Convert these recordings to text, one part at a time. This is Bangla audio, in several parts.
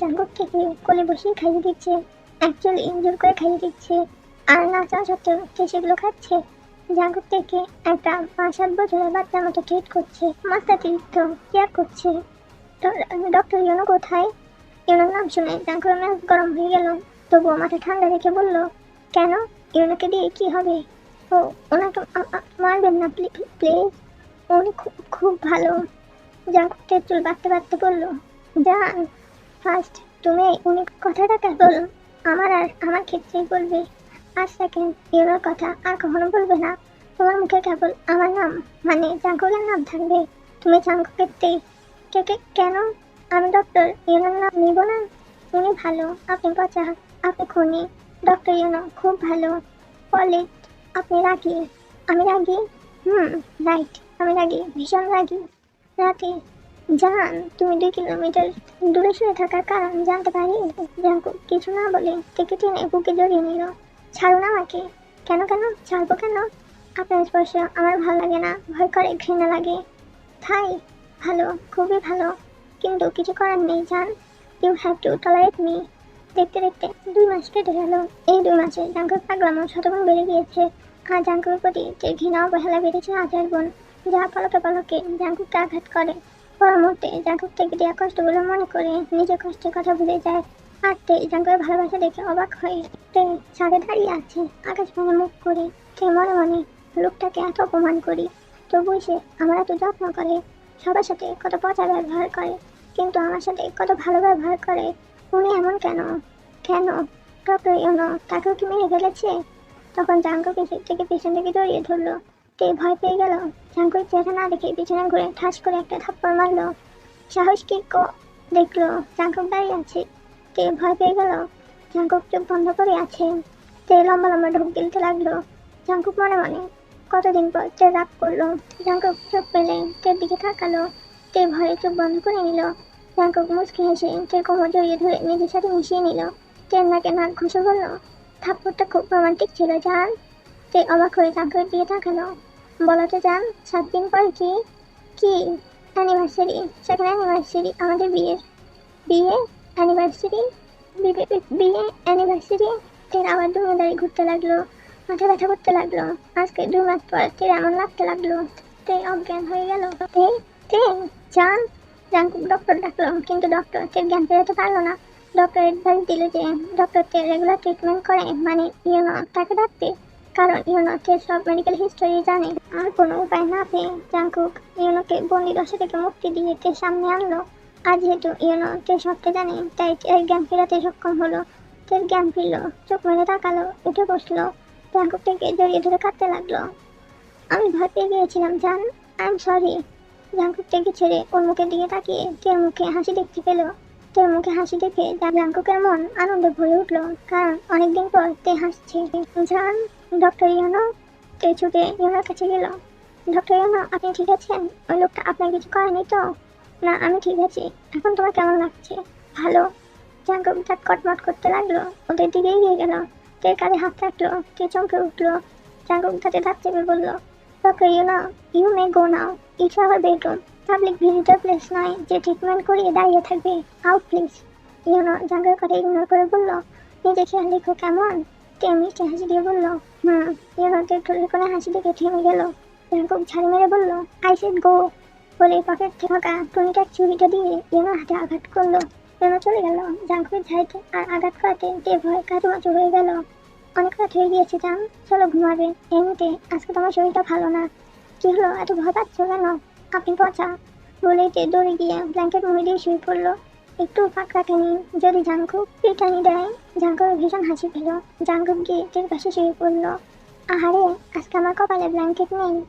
জাঙ্গক থেকে কোলে বসিয়ে খাইয়ে দিচ্ছে। অ্যাকচুয়ালি জোর করে খাইয়ে দিচ্ছে। আর না চাওয়া সত্ত্বেও সে সেগুলো খাচ্ছে? জাঙ্গক থেকে একটা পাঁচ সাত বছরের বাচ্চার মতো ট্রিট করছে। মাস্তাতিরিক্ত কেয়ার করছে। তো ডক্টর ইউনো কোথায়? ইউনোর নাম শুনে জাঙ্গকের মেজাজ গরম হয়ে গেল। তবুও মাথা ঠান্ডা রেখে বলল, কেন? ইউনোকে দিয়ে কি হবে? ও, ওনাকে মারবেন না প্লিজ। উনি খুব খুব ভালো। জাঙ্গকের চুল বাড়তে বাড়তে বলল জান ফার্স্ট তুমি উনি কথাটা কেবল আমার আর আমার ক্ষেত্রেই বলবে। আর সেকেন্ড ইউনোর কথা আর কখনো বলবে না। তোমার মুখে কেবল আমার নাম মানে জাঙ্কুকের নাম থাকবে। তুমি জাঙ্কুকের কে কে, কেন? আমি ডক্টর ইউনোর নাম নিব না? উনি ভালো, আপনি পচা, আপনি খুনি। ডক্টর ইউনো খুব ভালো। পলিট আপনি রাগি? আমি রাগি? হুম রাইট আমি রাগি, ভীষণ রাগি। রাতে জান তুমি দুই কিলোমিটার দূরে শুয়ে থাকার কারণ জানতে পারি জাঙ্কু কিছু না বলে থেকে টেনে বুকে জড়িয়ে নিল। ছাড়ুন আমাকে। কেন কেন? ছাড়বো কেন? আপনার স্পর্শ আমার ভালো লাগে না। ভয় করে, ঘৃণা লাগে। তাই ভালো, খুবই ভালো। কিন্তু কিছু করার নেই, জান। You have to tolerate me দেখতে দেখতে দুই মাস কেটে গেল। এই দুই মাসে জাঙ্কুর পাগলামো শতগুণ বেড়ে গিয়েছে। আর জাঙ্কুর প্রতি যে ঘৃণা, অবহেলা বেড়েছে হাজার গুণ। যা পলকে পলকে জাঙ্কুকে আঘাত করে। পর মুহূর্তে জাঙ্কুক থেকে দেওয়া কষ্টগুলো মনে করে নিজের কষ্টের কথা ভুলে যায়। আর তে জাঙ্কুকের ভালোবাসা দেখে অবাক হয়ে তে ছাদে দাঁড়িয়ে আছে, আকাশ মুখ করে। তে মনে মনে লোকটাকে এত অপমান করি, তবুই সে আমার এত যত্ন করে। সবার সাথে কত পচা ব্যবহার করে, কিন্তু আমার সাথে কত ভালো ব্যবহার করে, উনি এমন কেন? কেন? ডক্টর তাকেও কি মেরে ফেলেছে? তখন জাঙ্কুকে থেকে পিছন থেকে জড়িয়ে ধরলো। তে ভয় পেয়ে গেল? জাঙ্কুর চেহারা না দেখে পিছনে ঘুরে ঠাস করে একটা থাপ্পড় মারলো। সাহস কি কো দেখল? জাঙ্কুক দাঁড়িয়ে আছে। তে ভয় পেয়ে গেল? জাঙ্কুক চোখ বন্ধ করে আছে। তে লম্বা লম্বা ঢোক গিলতে লাগল। জাঙ্কুক মনে মনে কতদিন পর তে রাগ করল। জাঙ্কুক চোখ পেলে তের দিকে তাকালো। তে ভয়ে চোখ বন্ধ করে নিল। জাঙ্কুক মুচকি হেসে তের কোমর জড়িয়ে ধরে নিজের সাথে মিশিয়ে নিল। তের নাকে নাক ঘুষে বলল, থাপ্পড়টা খুব রোমান্টিক ছিল, জান। তে অবাক হয়ে জাঙ্কুকের দিকে তাকালো। বলো তো জান সাত দিন পর কি? কি অ্যানিভার্সারি সেকেন্ড অ্যানিভার্সারি আমাদের বিয়ের বিয়ে? অ্যানিভার্সারি বিয়ে অ্যানিভার্সারি তের আবার দুনিয়াদারি ঘুরতে লাগল। মাথা ব্যথা করতে লাগল। আজকে দু মাস পর তের এমন লাগতে লাগল। তে অজ্ঞান হয়ে গেল। তে তে, জান জাঙ্কুক ডক্টর ডাকলো। কিন্তু ডক্টর তের জ্ঞান ফেরাতে পারল না। ডক্টর অ্যাডভাইস দিল যে ডক্টর তে রেগুলার ট্রিটমেন্ট করে মানে ইউনো তাকে ডাকতে। কারণ ইউনোকে সব মেডিকেল হিস্টোরি জানে। আর কোনো উপায় না পেয়ে জাঙ্কুক ইউনোকে বন্দি দশা থেকে মুক্তি দিয়ে তে সামনে আনলো। আর যেহেতু ইউনো তে সবটা জানে, তাই এর জ্ঞান ফেরাতে সক্ষম হলো। তের জ্ঞান ফিরলো, চোখ মেলে তাকালো, উঠে বসল। জাঙ্কুক থেকে জড়িয়ে ধরে কাঁদতে লাগল। আমি ভয় পেয়ে গিয়েছিলাম, জান। আই এম সরি জাঙ্কুক থেকে ছেড়ে ওর মুখের দিকে তাকিয়ে তের মুখে হাসি দেখতে পেল। তের মুখে হাসি দেখে তার জাঙ্কুকের মন আনন্দে ভরে উঠল, কারণ অনেকদিন পর তে হাসছে। জান ডক্টর ইউনো তে ছুটে ইউনোর কাছে গেল। ডক্টর ইউনো আপনি ঠিক আছেন? ওই লোকটা আপনার কিছু করেনি তো? না, আমি ঠিক আছি। এখন তোমার কেমন লাগছে? ভালো? জাঙ্কুক দাঁত কটমট করতে লাগল, ওদের দিকে এগিয়ে গেল। তে কাঁধে হাত রাখল, তে চমকে উঠল। জাঙ্কুক দাঁতে দাঁত চেপে বলল doctor Yuno you may go now it's our bedroom public visitor place নয় যে ট্রিটমেন্ট করিয়ে দাঁড়িয়ে থাকবে। আউট প্লিজ ইউনো জাঙ্কুকের কথা ইগনোর করে বলল, নিজে খেয়াল রেখো, কেমন? তে মিষ্টি হাসি দিয়ে বলল হুম ইউনোতে ঠোঁটের করে হাসি দেখে থেমে গেল। জাঙ্কুক ঝাড়ি মেরে বলল আই সেড গো বলে পকেট থাকা টুনিটার চুরিটা দিয়ে ইউনো হাতে আঘাত করল। ইউনো চলে গেল জাঙ্কুকের ঝাড়িতে আর আঘাত করাতে তে ভয় কাচুমাচু হয়ে গেল। অনেক রাত হয়ে গিয়েছে, জান, চলো ঘুমাবে। এমনিতে আজকে তোমার শরীরটা ভালো না। কি হলো, এত ভয় পাচ্ছ কেন? আপনি পচা বলে দৌড়ে গিয়ে ব্ল্যাঙ্কেট মুড়ি দিয়ে শুয়ে পড়ল। একটু ফাঁক রাখেনি, যদি জাঙ্কুক পিটানি দেয়। জাঙ্কুক ভীষণ হাসি পেল। জাঙ্কুক গিয়ে তের পাশে শুয়ে পড়ল। আহারে, আজকে আমার কপালে ব্ল্যাঙ্কেট নেই।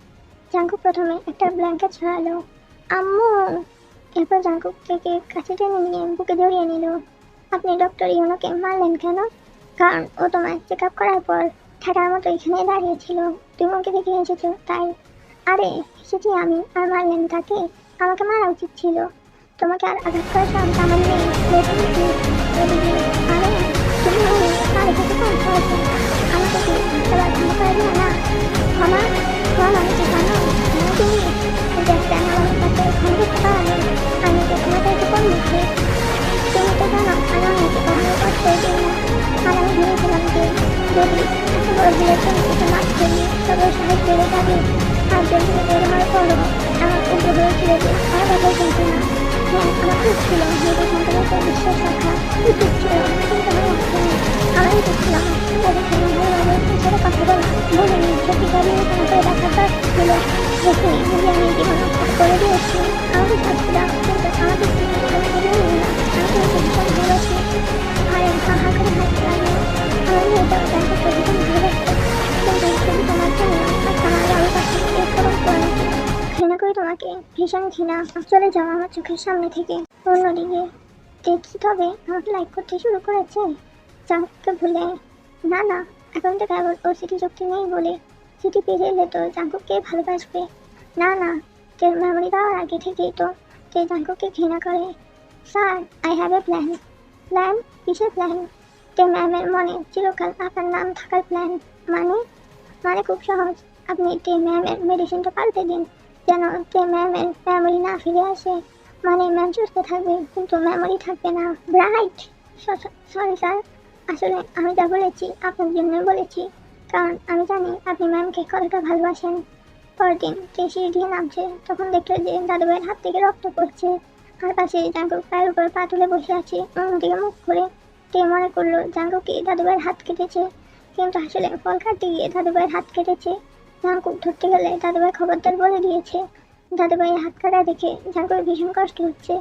জাঙ্কুক প্রথমে একটা ব্ল্যাঙ্কেট ছড়ালো। আম্মু! এরপর জাঙ্কুক থেকে কাছে টেনে নিয়ে বুকে জড়িয়ে নিল। আপনি ডক্টর ইউনোকে মারলেন কেন? কারণ ও তোমায় চেক আপ করার পর ঠাটার মতো এখানে দাঁড়িয়েছিল তুমি ওকে দেখে এসেছ, তাই আরে সেটি আমি আর মারলেন তাকে আমাকে মারা উচিত ছিল। তোমাকে আর আঘাত করার সাহস আমার নেই। আরে, তুমি করে কি জানো তুমি একটা আমার কাছে ক্ষমা আমি তো কাছে কোন মুখে তুমি আমি আমি আর ব্যবহার করো আমার উপর হয়ে ছিল যে আমার কথাই শুনছে না আমার খুব ছিল সন্তানের উপর বিশ্বাস রাখা উচিত ছিল কিন্তু আমি রাখিনি আমার উচিত ছিল তাদের সঙ্গে ভালোভাবে সাথে কথা বলা বলিনি সত্যিকারই তোমাকে দেখা দরকার ছিল দেখি যদি আমি জীবন নষ্ট করে দিয়েছি আমাকে শাস্তিলাম কিন্তু আমাকে আমি তোমাকে ভীষণ ভালোবাসি আরে ভীষণ ঘৃণা। চলে যাও আমার চোখের সামনে থেকে অন্যদিকে। দেখি তবে আমাকে লাইক করতে শুরু করেছে জাঙ্কুককে ভুলে। না না, এখন তো কেবল ওর স্মৃতিশক্তি নেই বলে স্মৃতি পেয়ে এলে তো জাঙ্কুককে ভালোবাসবে। না না তের মেমোরি পাওয়ার আগে থেকেই তো তে জাঙ্কুককে ঘৃণা করে। Sir I have a plan plan কিসের প্ল্যান তে ম্যামের মনে চিরকাল আপনার নাম থাকার প্ল্যান মানে? মানে খুব সহজ। আপনি তে ম্যামের মেডিসিনটা পাল্টে দিন। যেন তে ম্যামের মেমোরি না ফিরে আসে? মানে ম্যাম সুস্থ থাকবে, কিন্তু মেমোরি থাকবে না। ব্রাইট সরি স্যার আসলে আমি যা বলেছি, আপনার জন্য বলেছি। কারণ আমি জানি আপনি ম্যামকে কতটা ভালোবাসেন। পরের দিন সে সিঁড়ি দিয়ে নামছে, তখন দেখল যে দাদুভাইয়ের হাত থেকে রক্ত পড়ছে। আর পাশে জাঙ্কুক পায়ের উপর পা তুলে বসে আছে অন্যদিকে মুখ করে তে মনে করল জাঙ্কুকে দাদুভাইয়ের হাত কেটেছে? কিন্তু আসলে ফল কাটতে গিয়ে দাদুভাইয়ের হাত কেটেছে। জাঙ্কুক ধরতে গেলে দাদুভাই খবরদার বলে দিয়েছে। দাদুভাইয়ের হাত কাটা দেখে জাঙ্কুর ভীষণ কষ্ট হচ্ছে।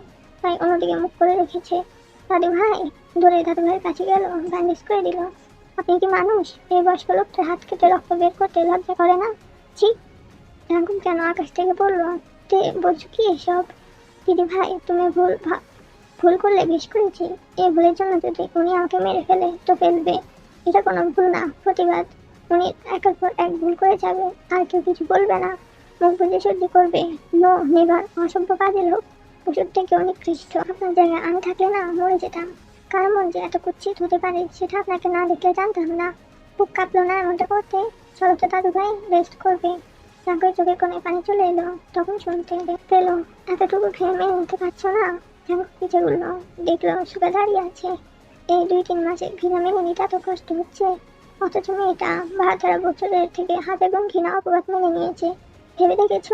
তাই অন্যদিকে মুখ করে রেখেছে। দাদু ভাই ধরে দাদু ভাইয়ের কাছে গেল ব্যান্ডেজ করে দিল। আপনি কি মানুষ? এই বয়স্ক লোকটার হাত কেটে রক্ত বের করতে লজ্জা করে না? ছি! জাঙ্কুক কেন আকাশ থেকে পড়ল? তে, বলছো কি এসব? দিদি ভাই তুমি ভুল ভুল করলে বেশ করেছি। এই ভুলের জন্য যদি উনি আমাকে মেরে ফেলে, তো ফেলবে। এটা কোনো ভুল না, প্রতিবাদ। উনি একের পর এক ভুল করে যাবে, আর কেউ কিছু বলবে না। মুখ বুঝে সহ্য করবে। নো নেবার অসভ্য কাজের লোক ওষুধ থেকে অনেক কৃষ্ট আপনার জায়গায় আমি থাকলে না, মরে যেতাম। কার মন যে এত কুচ্ছিত হতে পারে, সেটা আপনাকে না দেখলে জানতাম না। বুক কাঁপলো না এমনটা করতে। তো দাদু ভাই রেস্ট করবে। জাঙ্কুর চোখে কোণে পানি চলে এলো। তখন শুনতে পেল এতটুকু খেয়ে মেনে নিতে পারছ না? জাঙ্কুক পিছিয়ে উঠল। দেখল শুকে দাঁড়িয়ে আছে। এই দুই তিন মাসে ঘৃণা মেনে নিতে এত কষ্ট হচ্ছে। অথচ মেয়েটা বারো তেরো বছরের থেকে হাতে গুণ ঘৃণা অপবাদ মেনে নিয়েছে। ভেবে দেখেছ?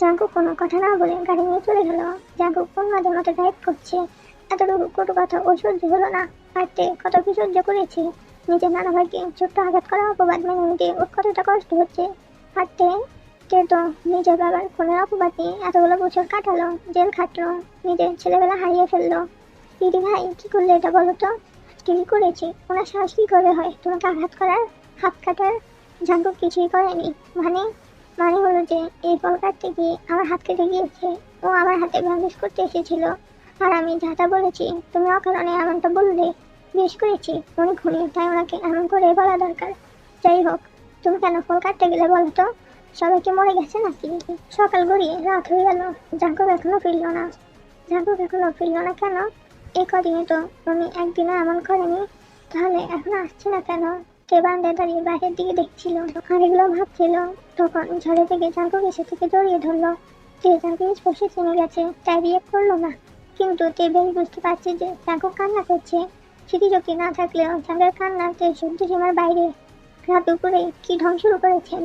জাঙ্কুক কোনো কথা না বলে গাড়ি নিয়ে চলে গেল। জাঙ্কুক কোন মাঝে মতো ড্রাইভ করছে। এতটুকু কটু কথা সহ্য হলো না। পারতে কত কি সহ্য করেছে? নিজের নানা ভাইকে ছোট্ট আঘাত করা অপবাদ মেনে নিতে ওর কতটা কষ্ট হচ্ছে? পারতে কে তো নিজের বাবার খুনের অপবাদ নিয়ে এতগুলো বছর কাটালো, জেল খাটলো, নিজের ছেলেবেলা হারিয়ে ফেলল। দিদি ভাই, কি করলে এটা বলো তো? ঠিকই করেছি? ওনার সাহস কি করে হয়? তোমাকে আঘাত করার? হাত কাটার? জাঙ্কুক কিছুই করেনি। মানে মানে হলো যে, এই ফল কাটতে গিয়ে আমার হাত কেটে গিয়েছে। ও আমার হাতে ব্যান্ডেজ করতে এসেছিল। আর আমি যা তা বলেছি, তুমি অকারণে এমনটা বললে। বেশ করেছি। উনি খুনি তাই ওনাকে এমন করে বলা দরকার। যাই হোক, তুমি কেন ফল কাটতে গেলে বলো তো? সবাই কি মরে গেছে নাকি? সকাল গড়িয়ে রাত হয়ে গেল। জাঙ্কুক এখনও ফিরল না। জাঙ্কুক এখনও ফিরল না কেন? এই কদিনে তো উনি একদিনও এমন করেনি? তাহলে এখন আসছে না কেন? কে বারান্দায় দাঁড়িয়ে বাইরের দিকে দেখছিল? আর এগুলো ভাবছিল, তখন ঝড়ে থেকে জাঙ্কুক এসে থেকে জড়িয়ে ধরলো। তে জাঙ্কুক স্পর্শে চিনে গেছে, তাই বিয়ে করল না। কিন্তু বেশ বুঝতে পারছে যে জাঙ্কুক কান্না করছে। স্মৃতিশক্তি না থাকলেও জাঙ্কের কান্নাতে সহ্য সীমার বাইরে। রাত দুপুরে কি শুরু করেছেন?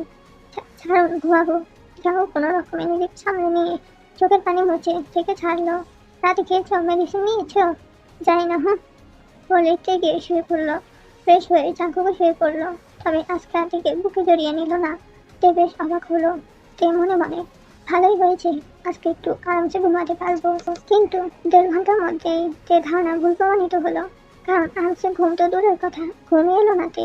ছাড়ুন, ঘুমাবো। জাঙ্কুক কোনো রকমে নিজের সামনে নিয়ে চোখের পানি মুছে থেকে ছাড়লো। রাতে খেয়েছো মেডিসিন নিয়েছো যাই না হুম বলে থেকে শুয়ে পড়ল। ফ্রেশ হয়ে জাঙ্কুকে শুয়ে পড়ল। তবে আজকে আর থেকে বুকে জড়িয়ে নিল না। তে বেশ অবাক হলো তে মনে মনে? ভালোই হয়েছে, আজকে একটু আরামসে ঘুমাতে পারব। কিন্তু দেড় ঘণ্টার মধ্যেই তে ধারণা ভুল প্রমাণিত হলো। কারণ আরামসে ঘুম তো দূরের কথা ঘুমিয়ে এলো না তে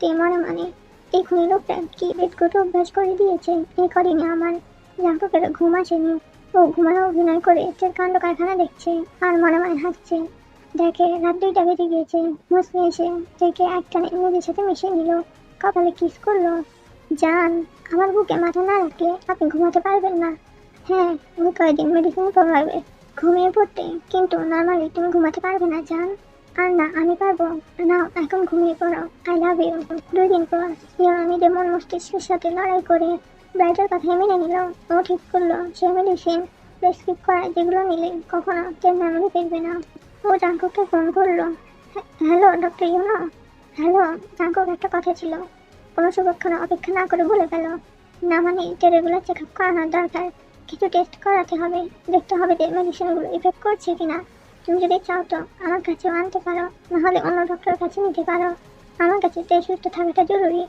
তে মনে মনে? এই খুনি লোকটা কি বেদগত অভ্যাস করে দিয়েছে? এই কদিনে আমার। জাঙ্কুকের ঘুম আসেনি? ও ঘুমানো অভিনয় করে তের কাণ্ড কারখানা দেখছে, আর মনে মনে হাসছে। দেখে রাত দুইটা বেজে গিয়েছে মুসলি এসে থেকে একটানে নিজের সাথে মিশিয়ে নিল। কপালে কিস করল। যান আমার বুকে মাথা না রাখলে আপনি ঘুমাতে পারবেন না। হ্যাঁ আমি কয়েকদিন মেডিসিন খাওয়াবে ঘুমিয়ে পড়তে। কিন্তু নর্মালি তুমি ঘুমাতে পারবে না, জান। আর না, আমি পারব। না এখন ঘুমিয়ে পড়ো। আই লাভ ইউ দুই দিন পর ইয়ার নিজের মন মস্তিষ্কের সাথে লড়াই করে। ব্রাইডের কথাই মেনে নিল। ও ঠিক করল, সে মেডিসিন প্রেসক্রিপ করা, যেগুলো নিলে কখনো সে মেমোরি ফিরবে না। ও জাঙ্কুককে ফোন করল, hello, doctor Yuno? Hello, Jungkook, একটা কথা ছিল। কোনো সুরক্ষণ অপেক্ষা না করে বলে গেল। না মানে এটা রেগুলার চেক আপ করানোর দরকার, কিছু টেস্ট করাতে হবে, দেখতে হবে যে মেডিসিনগুলো ইফেক্ট করছে কিনা। তুমি যদি চাও তো আমার কাছেও আনতে পারো, নাহলে অন্য ডক্টরের কাছে নিতে পারো। আমার কাছে যে সুস্থ থাকাটা জরুরি।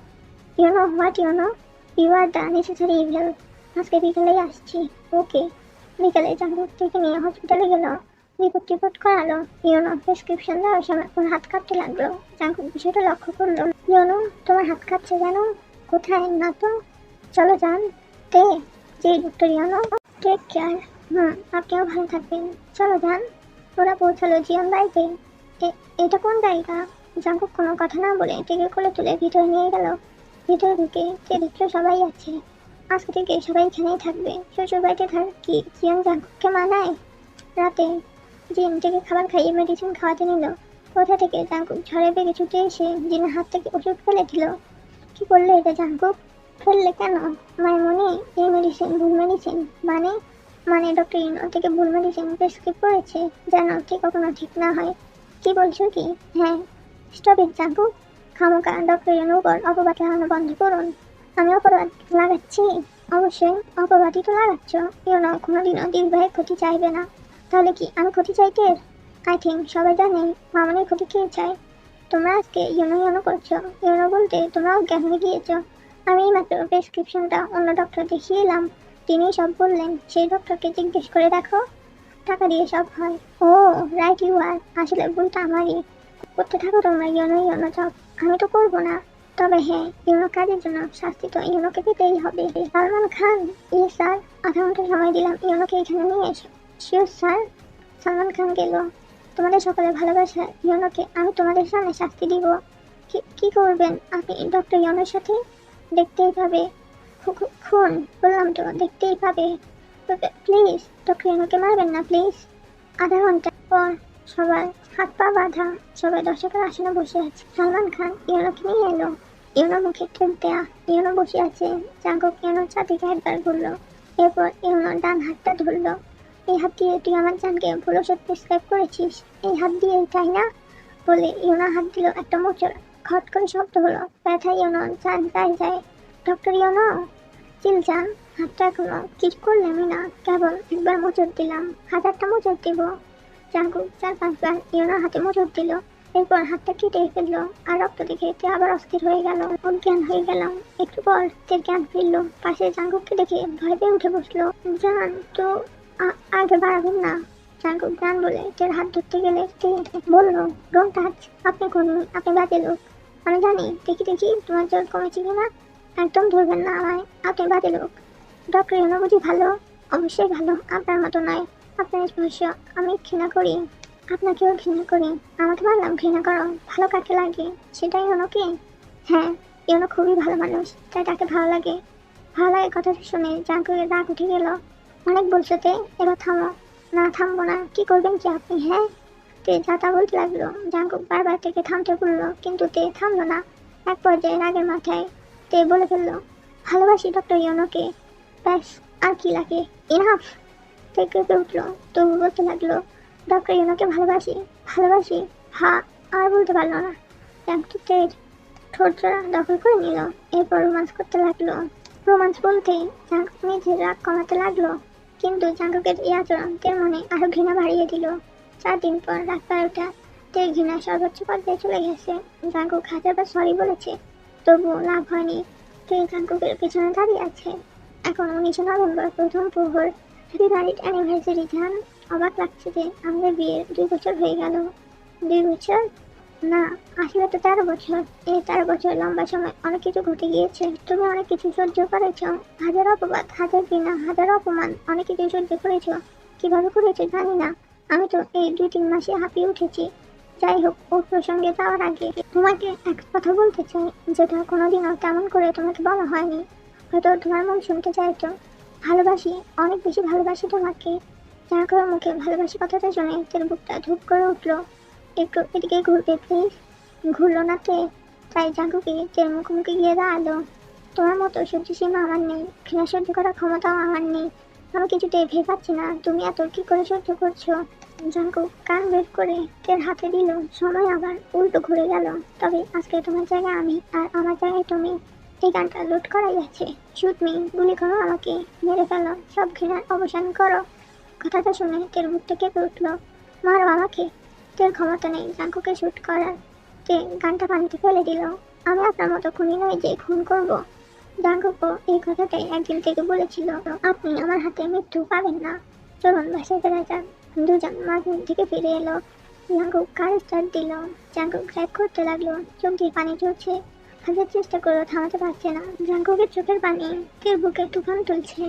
You know what you know you are the necessary evil আজকে বিকেলেই আসছি। ওকে। বিকেলে থেকে নিয়ে হসপিটালে গেল। রিপোর্ট টিপোর্ট করালো। ইউনো প্রেসক্রিপশন দেওয়ার সময় ওর হাত কাঁপতে লাগল। জাঙ্কুক বিষয়টা লক্ষ্য করল। ইউনো তোমার হাত কাঁপছে কেন? কোথায় না তো? চলো যান। তে জি ডক্টর ইউনো টেক কেয়ার হুম আপনিও ভালো থাকবেন। চলো যান। ওরা পৌঁছালো জিয়ন বাড়িতে। এটা কোন জায়গা? জাঙ্কুক কোনো কথা না বলে টেকে করে তুলে ভিতরে নিয়ে গেল। ভিতরে ঢুকে দেখল সবাই আছে আজকে থেকে সবাই এখানেই থাকবে। শ্বশুর বাড়িতে থাক কি জিয়ন জাঙ্কুককে মানায়? রাতে জিন থেকে খাবার খাইয়ে মেডিসিন খাওয়াতে নিল, কোথা থেকে জাঙ্কুক ঝড়ে বেগে ছুটে এসে জিনের হাত থেকে ওষুধ ফেলে দিল? কি করলে এটা জাঙ্কুক? ফেললে কেন? মাইমনি এই মেডিসিন ভুল মেডিসিন মানে? মানে ডক্টর ইনো থেকে ভুল মেডিসিন প্রেসক্রিপ করেছে? যেন ঠিক কখনো ঠিক না হয়? কি বলছো কি? হ্যাঁ স্টপ ইট জাঙ্কুক। খামোকা ডক্টর উপর অপবাদ লাগানো বন্ধ করুন। আমি অপবাদ লাগাচ্ছি। অবশ্যই অপবাদই তো লাগাচ্ছ। ইউনো কোনোদিনও দীর্ঘায় ক্ষতি চাইবে না। তাহলে কি আমি ক্ষতি চাইতে আই থিঙ্ক সবাই জানে মামনের ক্ষতি কে চায়। তোমরা আজকে ইউনো ইউনো করছ। ইউনো বলতে তোমরা অজ্ঞান হয়ে গিয়েছো। আমি মাত্র প্রেসক্রিপশনটা অন্য ডক্টর দেখিয়ে এলাম। তিনি সব বললেন, সেই ডক্টরকে জিজ্ঞেস করে দেখো। টাকা দিয়ে সব হয়। ও, রাইট ইউ আর। আসলে ভুলটা আমারই। করতে থাকো তোমরা ইউনো ইউনো জব আমি তো করব না। তবে হ্যাঁ ইউনো কাজের জন্য শাস্তি তো ইউনোকে পেতেই হবে। সালমান খান ইয়ে স্যার, আধা ঘণ্টা সময় দিলাম। ইউনোকে এখানে নিয়ে এসো। শিওর, স্যার, সালমান খান গেল। তোমাদের সকলে ভালোবাসা ইউনোকে আমি তোমাদের সামনে শাস্তি দিব। কি করবেন? আপনি ডক্টর ইউনোর সাথে দেখতেই পাবে। খুন, বললাম তো, দেখতেই পাবে। প্লিজ, ডক্টর ইউনোকে মারবেন না, প্লিজ। আধা ঘণ্টা পর সবার হাত পা বাঁধা, সবাই দর্শকের আসনে বসে আছে। সালমান খান ইউনোকে নিয়ে এলো? ইউনো মুখে ঠেক দেয়া, ইউনো বসে আছে। জাগক ইউনো চাঁদিকে একবার ঘুরলো। এরপর ইউনো ডান হাতটা ধরলো। এই হাত দিয়ে তুই আমার জানকে ভুল ওষুধ প্রেসক্রাইব করেছিস? এই হাত দিয়ে তাই না? বলে ইউনো হাত দিল একটা মোচর খট করে শব্দ হলো। ব্যথা ইউনো চান যায় যায়। ডক্টর ইউনো, চিল হাতটা এখনও কিছু করলামই না। কেবল একবার মোচর দিলাম। হাজারটা মোচর দিব। জাগু চার পাঁচবার ইউনো হাতে মোচড় দিল। এরপর হাতটা কেটে ফেলল আর রক্ত দেখে তে আবার অস্থির হয়ে গেল। অজ্ঞান হয়ে গেলাম। একটু পর তের জ্ঞান ফিরলো। পাশে জাঙ্গুককে দেখে ভয় পেয়ে উঠে বসল। জান, তো আগে বাড়াবেন না? জাঙ্কুক জান বলে তের হাত ধরতে গেলে তে বলল ডোন্ট টাচ আপনি করুন আপনি বাজে লোক। আমি জানি, দেখি দেখি, তোমার জ্বর কমেছে কিনা। একদম ধরবেন না আমায়, আপনি বাজে লোক। ডক্টর ইউনো বুঝি ভালো? অবশ্যই ভালো, আপনার মতো নয়। আপনার স্পর্শ আমি ঘৃণা করি। আপনাকেও ঘৃণা করি। আমাকে বললাম, ঘৃণা করো, ভালো কাকে লাগে? সেটাই ইউনোকে হ্যাঁ ইউনো খুবই ভালো মানুষ, তাই তাকে ভালো লাগে। ভালো লাগে কথাটা শুনে জাঙ্কুকের রাগ উঠে গেল। অনেক বলছো তে, এবার থামো। না, থামবো না, কি করবেন কি আপনি হ্যাঁ? তে যাতা বলতে লাগল। জাঙ্কুক বারবার থেকে থামতে বলল, কিন্তু তে থামলো না। এক পর্যায়ে রাগের মাথায় তে বলে ফেলল, ভালোবাসি ডক্টর ইউনোকে ব্যাস, আর কি লাগে? ইনাফ তে কেঁপে উঠল তবু বলতে লাগল ডক্টর ইউনোকে ভালোবাসি ভালোবাসি? হা, আর বলতে পারল না। জাঙ্কুকের ঠোঁট জোড়া দখল করে নিল। এরপর রোমান্স করতে লাগল। রোমান্স বলতে জাঙ্কুক নিজের রাগ কমাতে লাগল। কিন্তু জাঙ্কুকের এই আচরণ তের মনে আরও ঘৃণা বাড়িয়ে দিল। চার দিন পর রাত বারোটা তের ঘৃণা সর্বোচ্চ পর্যায়ে চলে গেছে। জাঙ্কুক হাজারবার সরি বলেছে। তবুও লাভ হয়নি। তে জাঙ্কুকের পেছনে দাঁড়িয়ে আছে। এখন উনিশে নভেম্বর, প্রথম প্রহর হ্যাপি অ্যানিভার্সারি জান অবাক লাগছে যে আমাদের বিয়ের দুই বছর হয়ে গেল। দুই বছর? না, আসলে তো তেরো বছর। এই তেরো বছর লম্বা সময় অনেক কিছু ঘটে গিয়েছে। তুমি অনেক কিছু সহ্য করেছ। হাজার অপবাদ, হাজার ঘৃণা, হাজার অপমান, অনেক কিছু সহ্য করেছ। কীভাবে করেছ জানি না। আমি তো এই দুই তিন মাসে হাঁপিয়ে উঠেছি। যাই হোক ও প্রসঙ্গে যাওয়ার আগে তোমাকে এক কথা বলতে চাই, যেটা কোনোদিনও তেমন করে তোমাকে বলা হয়নি। হয়তো তোমার মন শুনতে চাইতো। ভালোবাসি, অনেক বেশি ভালোবাসি তোমাকে। যা করে মুখে, ভালোবাসি কথাটা শুনে তোর বুকটা ধূপ করে উঠল। একটু এদিকে ঘুরবে প্লিজ ঘুরলো না তে তাই জাগুকে তের মুখোমুখি গিয়ে দাঁড়াল। তোমার মতো সহ্য সীমা আমার নেই, ঘৃণা সহ্য করার ক্ষমতাও আমার নেই। আমি কিছুতেই ভেবে পাচ্ছি না, তুমি এত কি করে সহ্য করছ? জাঙ্কু কান বের করে তের হাতে দিল, সময় আবার উল্টো ঘুরে গেল। তবে আজকে তোমার জায়গায় আমি আর আমার জায়গায় তুমি। এই গানটা লোড করাই আছে শুট মি গুলি করো আমাকে, মেরে ফেলো, সব ঘৃণার অবসান করো। কথাটা শুনে তের মুখ থেকে উঠল, মারো আমাকে। তের ক্ষমতা নেই জাঙ্কুকে শুট করার। তে গানটা পানিতে ফেলে দিল, আমি আপনার মতো খুনি নই যে খুন করব। জাঙ্কুকও এই কথাটাই একদিন থেকে বলেছিল, আপনি আমার হাতে মৃত্যু পাবেন না। চলুন বাসায় ফেরা যাক। দুজন মাঝখান থেকে ফিরে এলো। জাঙ্কুক কার স্টার্ট দিল? জাঙ্কুক ড্রাইভ করতে লাগল। চোখ দিয়ে পানি ঝরছে। হাজার চেষ্টা করেও থামাতে পারছে না। জাঙ্কুকের চোখের পানি কেউ বুকে তুফান তুলছে?